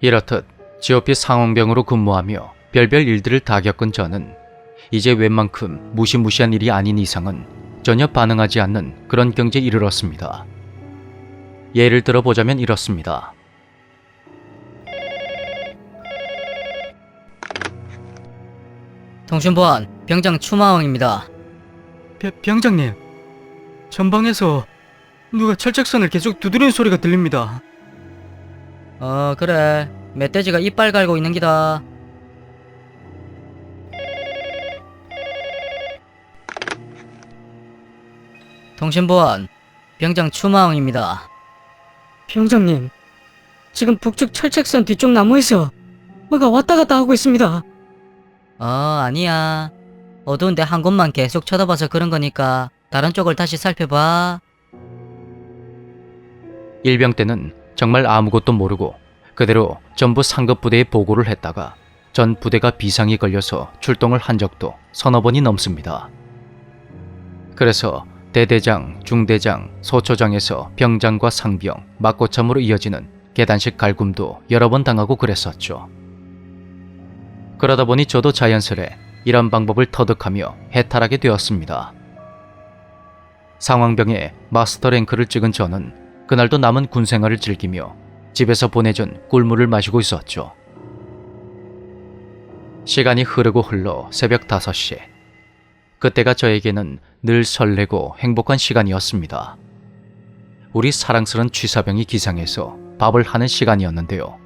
이렇듯 GOP 상황병으로 근무하며 별별 일들을 다 겪은 저는 이제 웬만큼 무시무시한 일이 아닌 이상은 전혀 반응하지 않는 그런 경지에 이르렀습니다. 예를 들어보자면 이렇습니다. 통신보안 병장 추마왕입니다. 병- 병장님, 전방에서 누가 철책선을 계속 두드리는 소리가 들립니다. 어 그래 멧돼지가 이빨 갈고 있는 기다. 통신보안 병장 추마왕입니다. 병장님, 지금 북측 철책선 뒤쪽 나무에서 뭐가 왔다 갔다 하고 있습니다. 어 아니야 어두운데 한 곳만 계속 쳐다봐서 그런 거니까 다른 쪽을 다시 살펴봐. 일병 때는 정말 아무것도 모르고 그대로 전부 상급 부대에 보고를 했다가 전 부대가 비상이 걸려서 출동을 한 적도 서너 번이 넘습니다. 그래서 대대장, 중대장, 소초장에서 병장과 상병, 막고참으로 이어지는 계단식 갈굼도 여러 번 당하고 그랬었죠. 그러다 보니 저도 자연스레 이런 방법을 터득하며 해탈하게 되었습니다. 상황병에 마스터 랭크를 찍은 저는 그날도 남은 군 생활을 즐기며 집에서 보내준 꿀물을 마시고 있었죠. 시간이 흐르고 흘러 새벽 5시. 그때가 저에게는 늘 설레고 행복한 시간이었습니다. 우리 사랑스런 취사병이 기상해서 밥을 하는 시간이었는데요.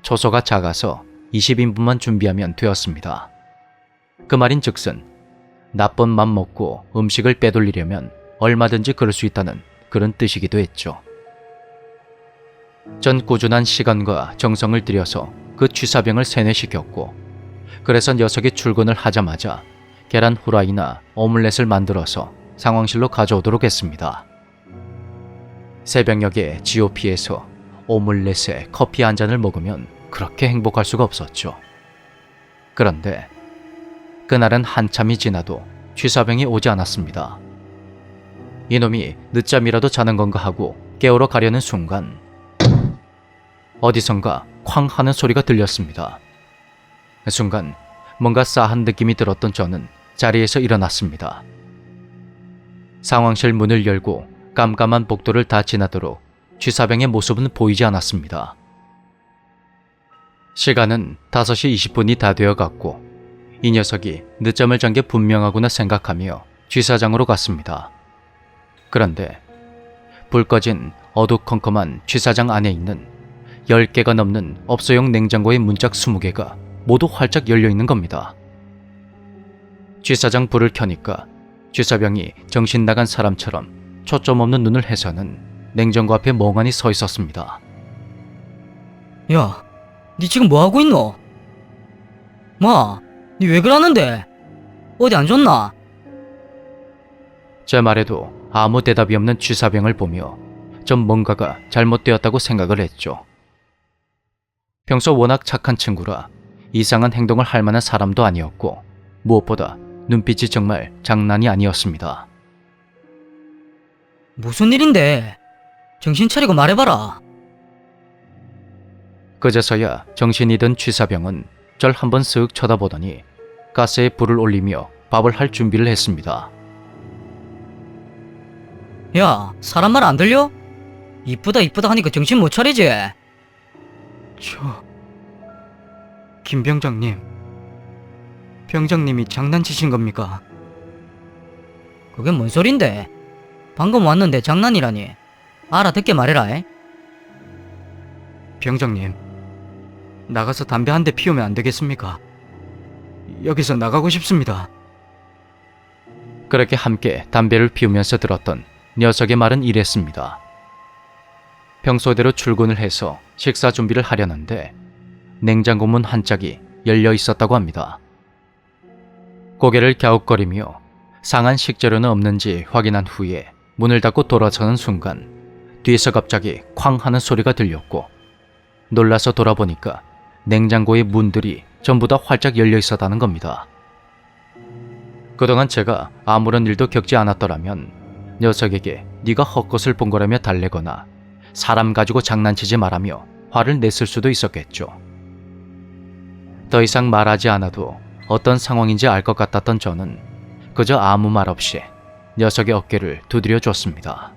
초소가 작아서 20인분만 준비하면 되었습니다. 그 말인 즉슨 나쁜 맘 먹고 음식을 빼돌리려면 얼마든지 그럴 수 있다는 그런 뜻이기도 했죠. 전 꾸준한 시간과 정성을 들여서 그 취사병을 세뇌시켰고 그래서 녀석이 출근을 하자마자 계란 후라이나 오믈렛을 만들어서 상황실로 가져오도록 했습니다. 새벽녘에 GOP에서 오믈렛에 커피 한 잔을 먹으면 그렇게 행복할 수가 없었죠. 그런데 그날은 한참이 지나도 취사병이 오지 않았습니다. 이놈이 늦잠이라도 자는 건가 하고 깨우러 가려는 순간 어디선가 쾅 하는 소리가 들렸습니다. 순간 뭔가 싸한 느낌이 들었던 저는 자리에서 일어났습니다. 상황실 문을 열고 깜깜한 복도를 다 지나도록 취사병의 모습은 보이지 않았습니다. 시간은 5시 20분이 다 되어 갔고 이 녀석이 늦잠을 잔 게 분명하구나 생각하며 취사장으로 갔습니다. 그런데 불 꺼진 어두컴컴한 취사장 안에 있는 10개가 넘는 업소용 냉장고의 문짝 20개가 모두 활짝 열려 있는 겁니다. 취사장 불을 켜니까 취사병이 정신 나간 사람처럼 초점 없는 눈을 해서는 냉장고 앞에 멍하니 서 있었습니다. 야, 니 지금 뭐 하고 있노? 마, 니 왜 그러는데? 어디 안 좋나? 제 말에도 아무 대답이 없는 취사병을 보며 전 뭔가가 잘못되었다고 생각을 했죠. 평소 워낙 착한 친구라 이상한 행동을 할 만한 사람도 아니었고 무엇보다 눈빛이 정말 장난이 아니었습니다. 무슨 일인데? 정신 차리고 말해봐라. 그제서야 정신이 든 취사병은 절 한번 쓱 쳐다보더니 가스에 불을 올리며 밥을 할 준비를 했습니다. 야, 사람 말 안 들려? 이쁘다 이쁘다 하니까 정신 못 차리지? 저... 김 병장님, 병장님이 장난치신 겁니까? 그게 뭔 소린데? 방금 왔는데 장난이라니. 알아듣게 말해라. 에? 병장님, 나가서 담배 한 대 피우면 안 되겠습니까? 여기서 나가고 싶습니다. 그렇게 함께 담배를 피우면서 들었던 녀석의 말은 이랬습니다. 평소대로 출근을 해서 식사 준비를 하려는데 냉장고 문 한 짝이 열려 있었다고 합니다. 고개를 갸웃거리며 상한 식재료는 없는지 확인한 후에 문을 닫고 돌아서는 순간 뒤에서 갑자기 쾅 하는 소리가 들렸고 놀라서 돌아보니까 냉장고의 문들이 전부 다 활짝 열려 있었다는 겁니다. 그동안 제가 아무런 일도 겪지 않았더라면 녀석에게 네가 헛것을 본 거라며 달래거나 사람 가지고 장난치지 말라며 화를 냈을 수도 있었겠죠. 더 이상 말하지 않아도 어떤 상황인지 알 것 같았던 저는 그저 아무 말 없이 녀석의 어깨를 두드려 줬습니다.